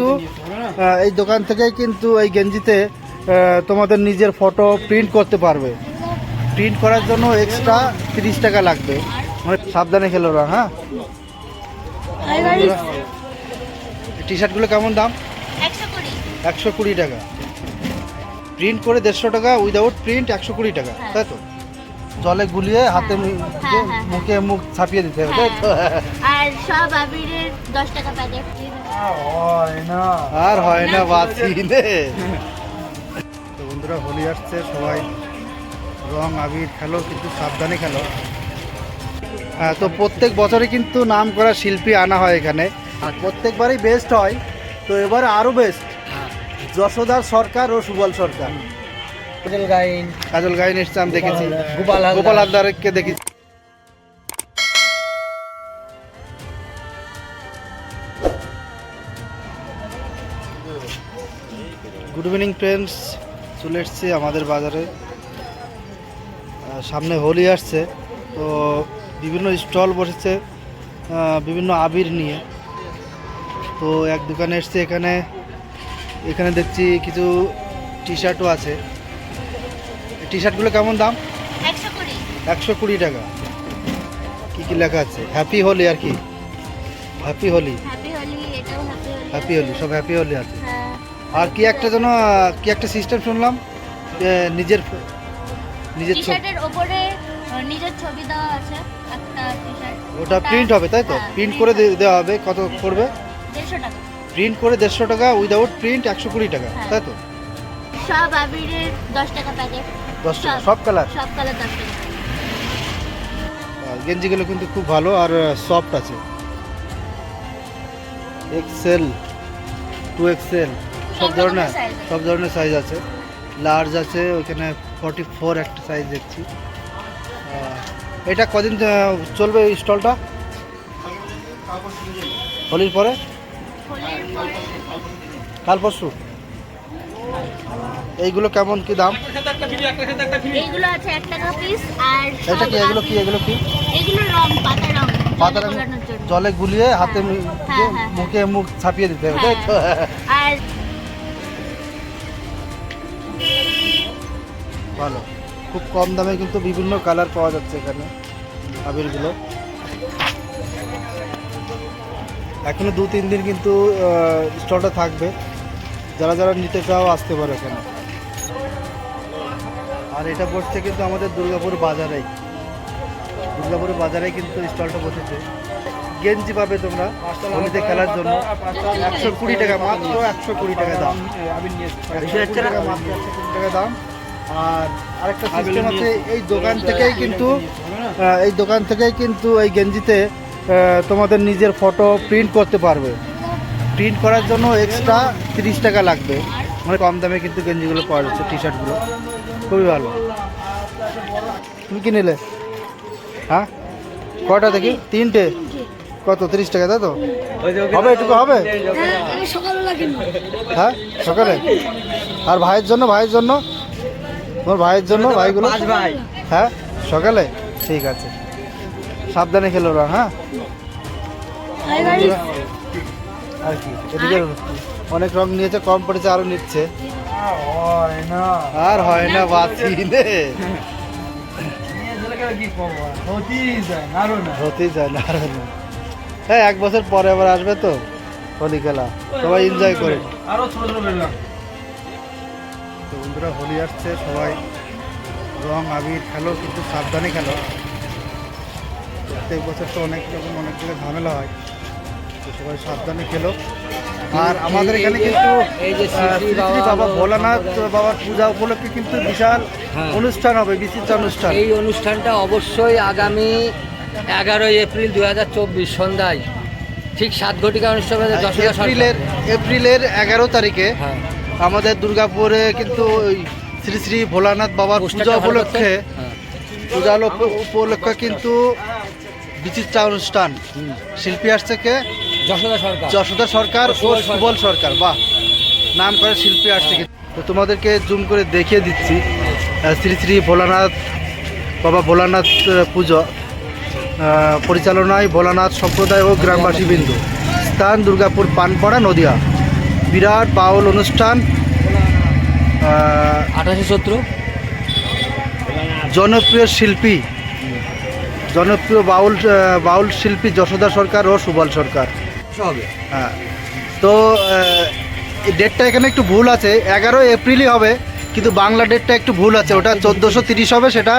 কিন্তু এই দোকান থেকেই কিন্তু এই গেঞ্জিতে তোমাদের নিজের ফটো প্রিন্ট করতে পারবে। প্রিন্ট করার জন্য এক্সট্রা তিরিশ টাকা লাগবে। মানে সাবধানে খেলো না হ্যাঁ? টি শার্টগুলো কেমন দাম? একশো কুড়ি। টাকা। প্রিন্ট করে দেড়শো টাকা উইদাউট প্রিন্ট একশো কুড়ি টাকা হ্যাঁ। তাই তো? জলে গুলিয়ে হাতে মু- হ্যাঁ, হ্যাঁ। মুখে মুখ ছাপিয়ে দিতে হবে তাই তো? আর সব আবিরের দশ টাকা প্যাকেট আর হয় না। বাঁচি নে। তো বন্ধুরা হোলি আসছে সবাই রং আবির খেলো কিন্তু সাবধানে খেলো। হ্যাঁ তো প্রত্যেক বছরে কিন্তু নাম করা শিল্পী আনা হয় এখানে। আর প্রত্যেকবারই বেস্ট হয়। তো এবারে আরও বেস্ট যশোদার সরকার ও সুবল সরকার। গাইন। কাজল গাইন আমি দেখেছি। গোপাল গোপাল হালদারকে দেখেছি। গুড ইভিনিং ফ্রেন্ডস চলে এসছি আমাদের বাজারে। সামনে হোলি আসছে তো বিভিন্ন স্টল বসেছে বিভিন্ন আবির নিয়ে। তো এক দোকানে এসছে এখানে এখানে দেখছি কিছু টি শার্টও আছে। টি শার্টগুলো কেমন দাম? একশো কুড়ি। টাকা। কি কি লেখা আছে? হ্যাপি হোলি আর কি? হ্যাপি হোলি হ্যাপি হোলি সব হ্যাপি হোলি আছে। হ্যাঁ। আর কি একটা যেন কি একটা সিস্টেম শুনলাম নিজের নিজের ছবি। শার্টের নিজের ছবি দেওয়া আছে একটা ওটা প্রিন্ট হবে তাই তো? হ্যাঁ, প্রিন্ট করে দে- দেওয়া হবে কত দেড়শো টাকা। প্রিন্ট করে দেড়শো টাকা উইদাউট প্রিন্ট একশো কুড়ি টাকা হ্যাঁ। তাই তো? সব আবিরের দশ টাকা প্যাকেট দশ টাকা সব। কালার সব কালার দশ টাকা। গেঞ্জিগুলো কিন্তু খুব ভালো আর সফট আছে। এক্সেল টু এক্সেল সব ধরনের। সব ধরনের সাইজ আছে। লার্জ আছে ওইখানে ফর্টি ফোর একটা সাইজ দেখছি। এটা কদিন চলবে এই স্টলটা হোলির পরে। কাল পরশু? এইগুলো কেমন কি দাম? এইগুলো আছে এক টাকা পিস আর এটা কি এগুলো কি এগুলো কি? এগুলো রং পাতা রং পাতা জলে রং? জলে গুলিয়ে হাতে মু- হ্যাঁ, হ্যাঁ। মুখে মুখ ছাপিয়ে দিতে হবে তাই তো? আর ভালো। খুব কম দামে কিন্তু বিভিন্ন কালার পাওয়া যাচ্ছে এখানে আবিরগুলো। এখনও দু তিন দিন কিন্তু স্টলটা থাকবে। যারা যারা নিতে চাও আসতে পারো এখানে। আর এটা বসছে কিন্তু আমাদের দুর্গাপুর বাজারেই। দুর্গাপুর বাজারে কিন্তু স্টলটা বসেছে। গেঞ্জি পাবে তোমরা। হোলিতে খেলার জন্য। একশো কুড়ি টাকা মাত্র একশো কুড়ি টাকা দাম। টাকা মাত্র একশো কুড়ি টাকা দাম। আর আরেকটা সিস্টেম আছে এই দোকান থেকেই কিন্তু এই দোকান থেকেই কিন্তু এই গেঞ্জিতে তোমাদের নিজের ফটো প্রিন্ট করতে পারবে। প্রিন্ট করার জন্য এক্সট্রা তিরিশ টাকা লাগবে। মানে কম দামে কিন্তু গেঞ্জিগুলো পাওয়া যাচ্ছে টি শার্টগুলো খুবই ভালো। তুমি কি নিলে? হ্যাঁ? কটা দেখি? তিনটে? কত? তিরিশ টাকা তাই তো? হবে এটুকু হবে? হ্যাঁ? সকালে? আর ভাইয়ের জন্য ভাইয়ের জন্য? তোমার ভাইয়ের জন্য ভাইগুলো? হ্যাঁ? সকালে? ঠিক আছে। সাবধানে খেলো ওরা হ্যাঁ? আর কি এদিকে অনেক রং নিয়েছে কম পড়েছে আরও নিচ্ছে। হয় না। আর হয় না বাঁচি নে। হতেই যায় না আরও না। হ্যাঁ এক বছর পরে আবার আসবে তো হোলি খেলা সবাই এনজয় করে। আরও ছোট ছোট তো বন্ধুরা হোলি আসছে সবাই রং আবির খেলো কিন্তু সাবধানে খেলো। প্রত্যেক বছর তো অনেক রকম অনেক জায়গায় ঝামেলা হয়। সবাই সাবধানে খেলো। আর আমাদের এখানে কিন্তু বাবা ভোলানাথ বাবার পূজা উপলক্ষে কিন্তু বিশাল হ্যাঁ। অনুষ্ঠান হবে বিচিত্র অনুষ্ঠান। এই অনুষ্ঠানটা অবশ্যই আগামী এগারোই এপ্রিল দু হাজার চব্বিশ সন্ধ্যায় ঠিক সাত ঘটিকা অনুষ্ঠান। এপ্রিলের এপ্রিলের এগারো তারিখে হ্যাঁ। আমাদের দুর্গাপুরে কিন্তু শ্রী শ্রী ভোলানাথ বাবার পূজা উপলক্ষে হ্যাঁ। পূজা উপ- উপলক্ষে কিন্তু বিচিত্রা অনুষ্ঠান। শিল্পী আসছে কে? যশোদা সরকার। ও সুবল সরকার। বাহ। নাম করে শিল্পী আসছে। তো তোমাদেরকে জুম করে দেখিয়ে দিচ্ছি শ্রী শ্রী ভোলানাথ বাবা ভোলানাথ পুজো পরিচালনায় ভোলানাথ সম্প্রদায় ও গ্রামবাসী বিন্দু। স্থান দুর্গাপুর পানপাড়া নদিয়া। বিরাট বাউল অনুষ্ঠান আঠাশে শত্রু জনপ্রিয় শিল্পী জনপ্রিয় বাউল বাউল শিল্পী যশোদা সরকার ও সুবল সরকার। হবে। হ্যাঁ। তো ডেটটা এখানে একটু ভুল আছে। এগারো এপ্রিলই হবে কিন্তু বাংলা ডেটটা একটু ভুল আছে। ওটা চোদ্দোশো তিরিশ হবে সেটা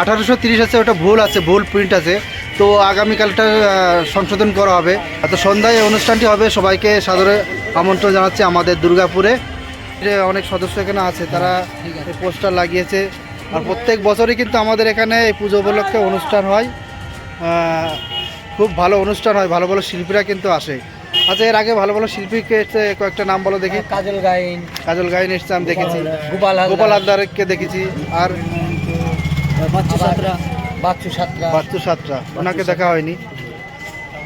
আঠারোশো তিরিশ আছে ওটা ভুল আছে ভুল প্রিন্ট আছে। তো আগামীকালটা সংশোধন করা হবে। তো সন্ধ্যায় এই অনুষ্ঠানটি হবে সবাইকে সাদরে আমন্ত্রণ জানাচ্ছি আমাদের দুর্গাপুরে। অনেক সদস্য এখানে আছে তারা পোস্টার লাগিয়েছে। আর প্রত্যেক বছরই কিন্তু আমাদের এখানে এই পুজো উপলক্ষে অনুষ্ঠান হয়। খুব ভালো অনুষ্ঠান হয় ভালো ভালো শিল্পীরা কিন্তু আসে। আচ্ছা এর আগে ভালো ভালো শিল্পীকে এসছে কয়েকটা নাম বলো দেখি। কাজল গাইন। কাজল গাইন এসছে আমি দেখেছি। গোপাল হালদার। গোপাল হালদারকে দেখেছি আর বাচ্চু সাতরা। বাচ্চু সাতরা। বাচ্চু ওনাকে দেখা হয়নি।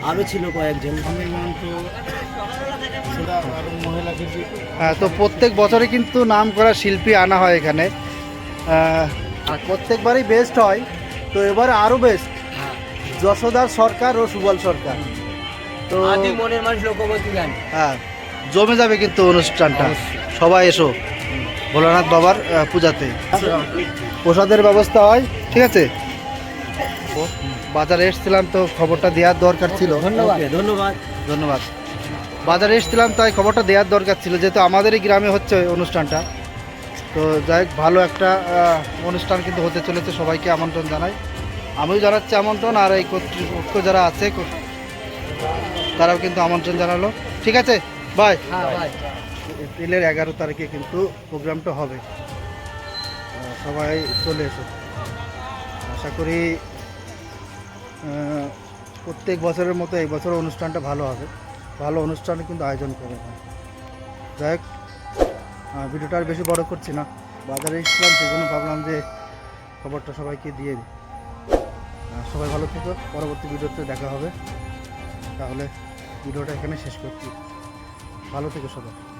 আরও ছিল কয়েকজন। হ্যাঁ তো প্রত্যেক বছরে কিন্তু নাম করা শিল্পী আনা হয় এখানে। আর প্রত্যেকবারই বেস্ট হয়। তো এবারে আরও বেস্ট যশোদার সরকার ও সুবল সরকার। তো আদি মনের মানুষ লোকমতি গান হ্যাঁ জমে যাবে কিন্তু অনুষ্ঠানটা। সবাই এসো। ভোলানাথ বাবার আহ, পূজাতে। প্রসাদের ব্যবস্থা হয় ঠিক আছে? বাজারে এসেছিলাম তো খবরটা দেওয়ার দরকার ছিল। ধন্যবাদ। ধন্যবাদ। ধন্যবাদ। বাজারে এসেছিলাম তাই খবরটা দেওয়ার দরকার ছিল যেহেতু আমাদেরই গ্রামে হচ্ছে ওই অনুষ্ঠানটা। তো যাই হোক, ভালো একটা আহ, অনুষ্ঠান কিন্তু হতে চলেছে সবাইকে আমন্ত্রণ জানাই। আমিও জানাচ্ছি আমন্ত্রণ আর এই কর্তৃপক্ষ যারা আছে তারাও কিন্তু আমন্ত্রণ জানালো। ঠিক আছে বাই হ্যাঁ এপ্রিলের এগারো তারিখে কিন্তু প্রোগ্রামটা হবে। সবাই চলে এসো। আশা করি প্রত্যেক বছরের মতো এই বছর অনুষ্ঠানটা ভালো হবে। ভালো অনুষ্ঠান কিন্তু আয়োজন করে যাই হোক ভিডিওটা আর বেশি বড় করছি না। বাজারে এসেছিলাম সেই জন্য ভাবলাম যে খবরটা সবাইকে দিয়ে দিই। সবাই ভালো থেকো। পরবর্তী ভিডিওতে দেখা হবে। তাহলে ভিডিওটা এখানে শেষ করছি। ভালো থেকো সবাই।